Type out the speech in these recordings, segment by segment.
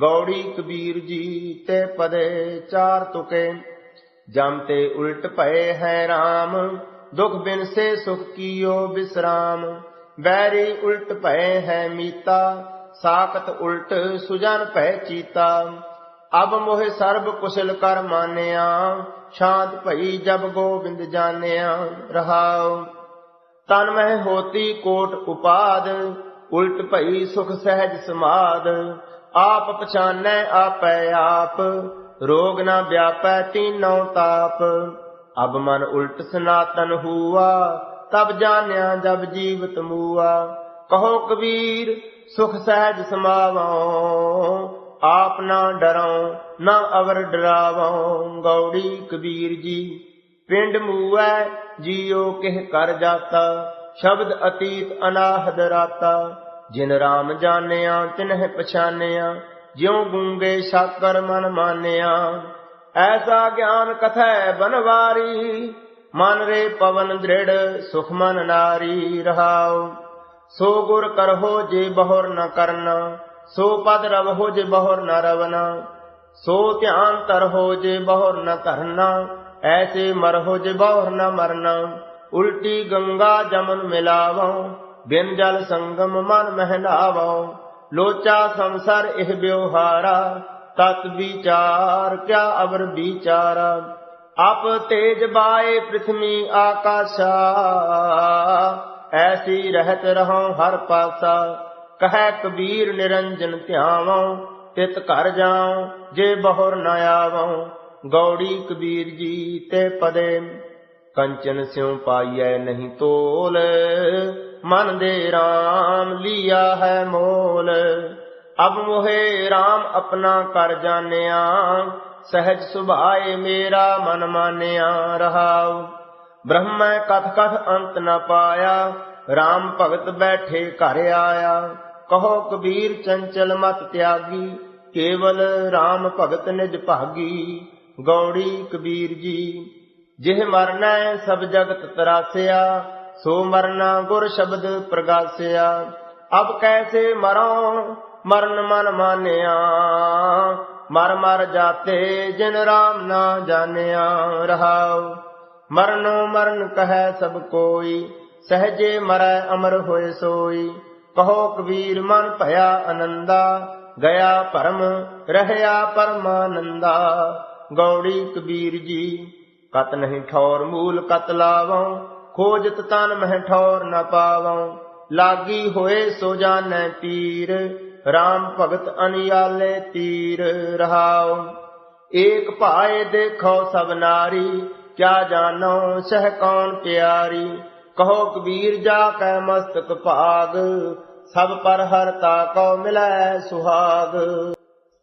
ਗੌੜੀ ਕਬੀਰ ਜੀ ਤੇ ਪਦੇ ਚਾਰ ਤੁਕੇ। ਜਮ ਤੇ ਉਲਟ ਭਏ ਹੈ RAM ਦੁਖ ਬਿਨ ਸੇ ਸੁਖ ਕੀਓ ਬਿਸਰਾਮ। ਬੈਰੀ ਉਲਟ ਭਏ ਹੈ ਮੀਤਾ, ਸਾਖਤ ਉਲਟ ਸੁਜਨ ਭੈ ਚੀਤਾ। ਅਬ ਮੋਹਿ ਸਰਬ ਕੁਸ਼ਲ ਕਰ ਮਾਨਿਆ ਸ਼ਾਂਤ ਭਈ ਜਬ ਗੋਬਿੰਦ ਜਾਣਿਆ ਰਹਾਉ। ਤਨ ਮਹਿ ਹੋਤੀ ਕੋਟ ਉਪਾਦ, ਉਲਟ ਭਈ ਸੁਖ ਸਹਿਜ ਸਮਾਦ। ਆਪ ਪਛਾਨੈ ਆਪੈ ਆਪ, ਰੋਗ ਨਾ ਵਿਆਪੈ ਤੀਨੋ ਤਾਪ। ਅਬ ਮਨ ਉਲਟ ਸਨਾਤਨ ਹੁਆ, ਤਬ ਜਾਣਿਆ ਜਬ ਜੀਵਤ ਮੂਆ। ਕਹੋ ਕਬੀਰ, ਸੁਖ ਸਹਿਜ ਸਮਾਵੋ ਆਪ ਨਾ ਡਰਉ, ਨਾ ਅਵਰ ਡਰਾਵੋ ਗੌੜੀ ਕਬੀਰ ਜੀ, ਪਿੰਡ ਮੂਐ, ਜੀਉ ਕਿਹ ਕਰ ਜਾਤਾ, ਸ਼ਬਦ ਅਤੀਤ ਅਨਾਹਦ ਰਾਤਾ। ਜਿਨ ਰਾਮ ਜਾਣਿਆ, ਤਿਨਹਿ ਪਛਾਨਿਆ ਜਿਉ ਗੂੰਗੇ ਸਾਕਰ ਮਨ ਮਾਨਿਆ। ਐਸਾ ਗਿਆਨ ਕਥੈ ਬਨਵਾਰੀ, ਮਨ ਰੇ ਪਵਨ ਦ੍ਰਿੜ ਸੁਖ ਮਨ ਨਾਰੀ ਰਹਾਉ। ਸੋ ਗੁਰ ਕਰਹੋ ਜੇ ਬਹੁਰ ਨ ਕਰਨਾ, ਸੋ ਪਦ ਰਵਹੋ ਜੇ ਬਹੁਰ ਨ ਰਵਨਾ। ਸੋ ਧਿਆਨ ਤਰਹੋ ਜੇ ਬਹੁਰ ਨ ਕਰਨਾ ਐਸੇ ਮਰਹੋ ਜੇ ਬਹੁਰ ਨ ਮਰਨਾ। ਉਲਟੀ ਗੰਗਾ ਜਮਨ ਮਿਲਾਵੋ ਬਿਨ ਜਲ ਸੰਗਮ ਮਨ ਮਹਿਲਾਵੋ ਲੋਚਾ ਸੰਸਰ ਇਹ ਬਿਵਹਾਰਾ ਤਤ ਵਿਚਾਰ ਕਿਆ ਅਵਰ ਵਿਚਾਰਾ। ਆਪ ਤੇਜ ਬਾਏ ਪ੍ਰਿਥਵੀ ਆਕਾਸ਼ਾ, ਐਸੀ ਰਹਿਤ ਰਹੋ ਹਰ ਪਾਸਾ। ਕਹੈ ਕਬੀਰ ਨਿਰੰਜਨ ਧਿਆਵੋ, ਤਿਤ ਘਰ ਜਾਉ, ਜੇ ਬਹੁਰ ਨ ਆਵੋ ਗੌੜੀ ਕਬੀਰ ਜੀ ਤੇ ਪਦੇ, ਕੰਚਨ ਸਿਉ ਪਾਈਐ ਨਹੀਂ ਤੋਲ। ਮਨ ਦੇ RAM ਲਿਆ ਹੈ ਮੋਲ। ਅਬ ਮੋਹੇ RAM ਆਪਣਾ ਕਰ ਜਾਣਿਆ। ਸਹਿਜ ਸੁਭਾਏ ਮੇਰਾ ਮਨ ਮਾਨਿਆ ਰਹਾਉ। ਬ੍ਰਹਮੈ ਕਥ ਕਥ ਅੰਤ ਨ ਪਾਇਆ। RAM ਭਗਤ ਬੈਠੇ ਘਰ ਆਇਆ। ਕਹੋ ਕਬੀਰ ਚੰਚਲ ਮਤ ਤਿਆਗੀ। ਕੇਵਲ RAM ਭਗਤ ਨਿਜ ਭਾਗੀ। ਗੌੜੀ ਕਬੀਰ ਜੀ, ਜਿਹ ਮਰਨਾ ਸਭ ਜਗਤ ਤਰਾਸਿਆ। ਸੋ ਮਰਨਾ ਗੁਰ ਸ਼ਬਦ ਪ੍ਰਗਾਸਿਆ। ਅਬ ਕੈਸੇ ਮਰੋ ਮਰਨ ਮਨ ਮਾਨਿਆ। ਮਰ ਮਰ ਜਾਤੇ ਜਿਨ ਰਾਮ ਨਾ ਜਾਣਿਆ। ਰਹਾਉ, ਮਰਨੋ ਮਰਨ ਕਹੈ ਸਭ ਕੋਈ। ਸਹਜੇ ਮਰੈ ਅਮਰ ਹੋਏ ਸੋਈ। ਕਹੋ ਕਬੀਰ ਮਨ ਭਇਆ ਆਨੰਦਾ ਗਿਆ ਪਰਮ ਰਹਿਆ ਪਰਮਾਨੰਦਾ। ਗੌੜੀ ਕਬੀਰ ਜੀ, ਕਤ ਨਹੀਂ ਠੌਰ ਮੂਲ ਕਤ ਲਾਵੋ ਖੋਜਤ ਤਨ ਮਹਿ ਠੌਰ ਨ ਪਾਵੋ ਲਾਗੀ ਹੋਏ ਸੋ ਜਾਣੈ ਪੀਰ RAM ਭਗਤ ਅਨਿਆਲੇ ਤੀਰ ਰਹਾਉ। ਏਕ ਭਾਏ ਦੇਖੋ ਸਭ ਨਾਰੀ, ਕਿਆ ਜਾਣੋ ਸਹ ਕੌਣ ਪਿਆਰੀ। ਕਹੋ ਕਬੀਰ ਜਾ ਕੈ ਮਸਤਕ ਭਾਗ, ਸਭ ਪਰ ਹਰ ਤਾ ਕੋ ਮਿਲੈ ਸੁਹਾਗ।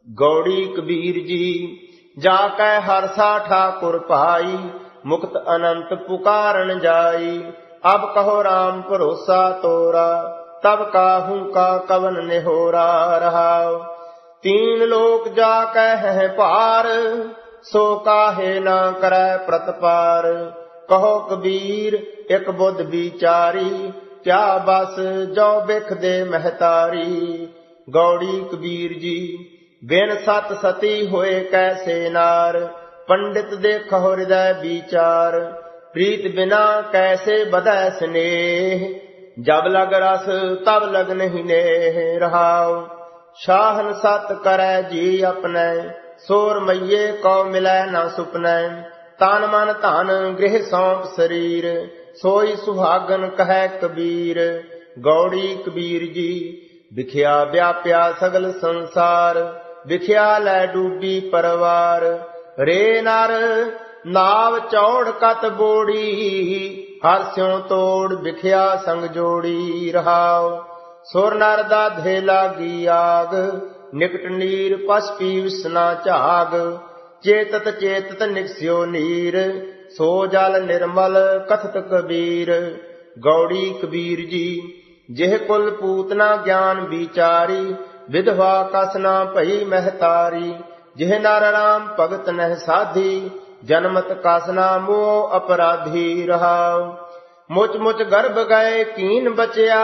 ਗੌੜੀ ਕਬੀਰ ਜੀ, ਜਾ ਕੈ ਹਰਸਾ ਠਾਕੁਰ ਭਾਈ ਮੁਕਤ ਅਨੰਤ ਪੁਕਾਰਨ ਜਾਈ। ਅਬ ਕਹੋ RAM ਭਰੋਸਾ ਤੋਰਾ, ਤਬ ਕਾਹੂ ਕਾ ਕਵਨ ਨਿਹੋਰਾ ਰਹਾਉ। ਤੀਨ ਲੋਕ ਜਾ ਕੈ ਭਾਰ, ਸੋ ਕਾਹੇ ਨਾ ਕਰੈ ਪ੍ਰਤਪਾਰ। ਕਹੋ ਕਬੀਰ, ਇਕ ਬੁੱਧ ਵਿਚਾਰੀ, ਕਿਆ ਬਸ ਜੋ ਬਿਖ ਦੇ ਮਹਤਾਰੀ। ਗੌੜੀ ਕਬੀਰ ਜੀ, ਬਿਨ ਸਤ ਸਤੀ ਹੋਏ ਕੈਸੇ ਨਾਰ। ਪੰਡਿਤ ਦੇਖੋ ਹਿਰਦੈ ਵਿਚਾਰ, ਪ੍ਰੀਤ ਬਿਨਾ ਕੈਸੇ ਬਧੈ ਸਨੇਹ? ਜਬ ਲਗ ਰਸ, ਤਬ ਲਗ ਨਹੀਂ ਨੇਹ ਰਹਾਉ। ਸ਼ਾਹਨ ਸਤ ਕਰੈ ਜੀ ਆਪਣੈ, ਸੋਰ ਮਈਏ ਕੋ ਮਿਲੈ ਨਾ ਸੁਪਨੈ। ਤਨ ਮਨ ਧਨ ਗ੍ਰਹਿ ਸੌਂਪ ਸਰੀਰ, ਸੋਈ ਸੁਹਾਗਨ ਕਹੈ ਕਬੀਰ। ਗੌੜੀ ਕਬੀਰ ਜੀ, ਵਿਖਿਆ ਵਿਆਪਿਆ ਸਗਲ ਸੰਸਾਰ, ਵਿਖਿਆ ਲੈ ਡੂਬੀ ਪਰਵਾਰ। ਰੇ ਨਰ, ਨਾਵ ਚੌੜ ਕਤ ਬੋੜੀ, ਹਰ ਸਿਉ ਤੋੜ ਵਿਖਿਆ ਸੰਗ ਜੋੜੀ ਰਹਾਉ। ਸੁਰ ਨਰ ਦਾ ਧੇ ਲਾਗੀ ਆਗ, ਨਿਕਟ ਨੀਰ ਪਸ ਪੀ ਵਿਸਨਾ ਝਾਗ। ਚੇਤਤ ਚੇਤਤ ਨਿਕਸਿਓ ਨੀਰ, ਸੋ ਜਲ ਨਿਰਮਲ ਕਥਤ ਕਬੀਰ। ਗੌੜੀ ਕਬੀਰ ਜੀ, ਜਿਹ ਕੁਲ ਪੂਤਨਾ ਗਿਆਨ ਵਿਚਾਰੀ, ਵਿਧਵਾ ਕਸਨਾ ਭਈ ਮਹਤਾਰੀ। ਜਿਹ ਨਰ ਰਾਮ ਭਗਤ ਨਹਿ ਸਾਧੀ, ਜਨਮਤ ਕਾਸਨਾ ਮੋਹ ਅਪਰਾਧੀ ਰਹਾਉ। ਮੁਚ ਮੁਚ ਗਰਭ ਗਏ ਕੀਨ ਬਚਿਆ,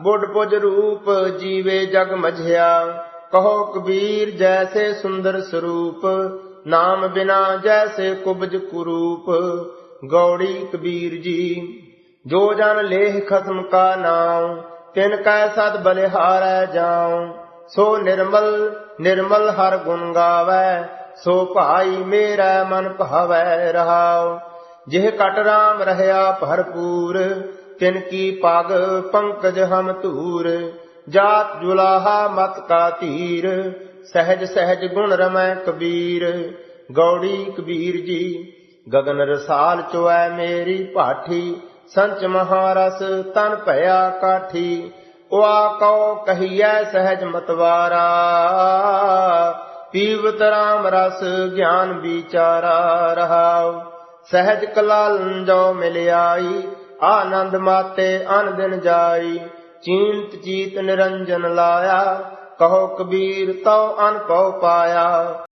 ਬੁੱਢ ਪੁਜ ਰੂਪ ਜੀਵੇ ਜਗ ਮਝਿਆ। ਕਹੋ ਕਬੀਰ ਜੈਸੇ ਸੁੰਦਰ ਸਰੂਪ, ਨਾਮ ਬਿਨਾ ਜੈਸੇ ਕੁਬਜ ਕੁਰੂਪ। ਗੌੜੀ ਕਬੀਰ ਜੀ, ਜੋ ਜਨ ਲੇਹ ਖਸਮ ਕਾ ਨਾਮ ਤਿਨ ਕੈ ਸਦ ਬਲਿਹਾਰੈ ਜਾਉ। ਸੋ ਨਿਰਮਲ ਨਿਰਮਲ ਹਰ ਗੁਣ ਗਾਵੈ, ਸੋ ਭਾਈ ਮੇਰਾ ਮਨ ਭਾਵੈ ਰਹਾਉ। ਜਿਹ ਕਟ ਰਾਮ ਰਹਿਆ ਭਰਪੂਰ, ਤਿਨ ਕੀ ਪਗ ਪੰਕਜ ਹਮ ਧੂਰ। ਜਾਤ ਜੁਲਾਹਾ ਮਤ ਕਾ ਧੀਰ, ਸਹਿਜ ਸਹਿਜ ਗੁਣ ਰਮੈ ਕਬੀਰ। ਗੌੜੀ ਕਬੀਰ ਜੀ, ਗਗਨ ਰਸਾਲ ਚੋਐ ਮੇਰੀ ਭਾਠੀ, ਸੰਚ ਮਹਾਰਸ ਤਨ ਭਇਆ ਕਾਠੀ। ਉਆ ਕਉ ਕਹੀਐ ਸਹਿਜ ਮਤਵਾਰਾ। ਪੀਵਤ ਰਾਮ ਰਸ ਗਿਆਨ ਵਿਚਾਰਾ ਰਹਾਉ। ਸਹਿਜ ਕਲਾ ਜੋ ਮਿਲਿਆਈ, ਆਨੰਦ ਮਾਤੇ ਅਨ ਦਿਨ ਜਾਈ। ਚੀਂਤ ਚੀਤ ਨਿਰੰਜਨ ਲਾਇਆ, ਕਹੋ ਕਬੀਰ ਤਉ ਅਨਪਉ ਪਾਇਆ।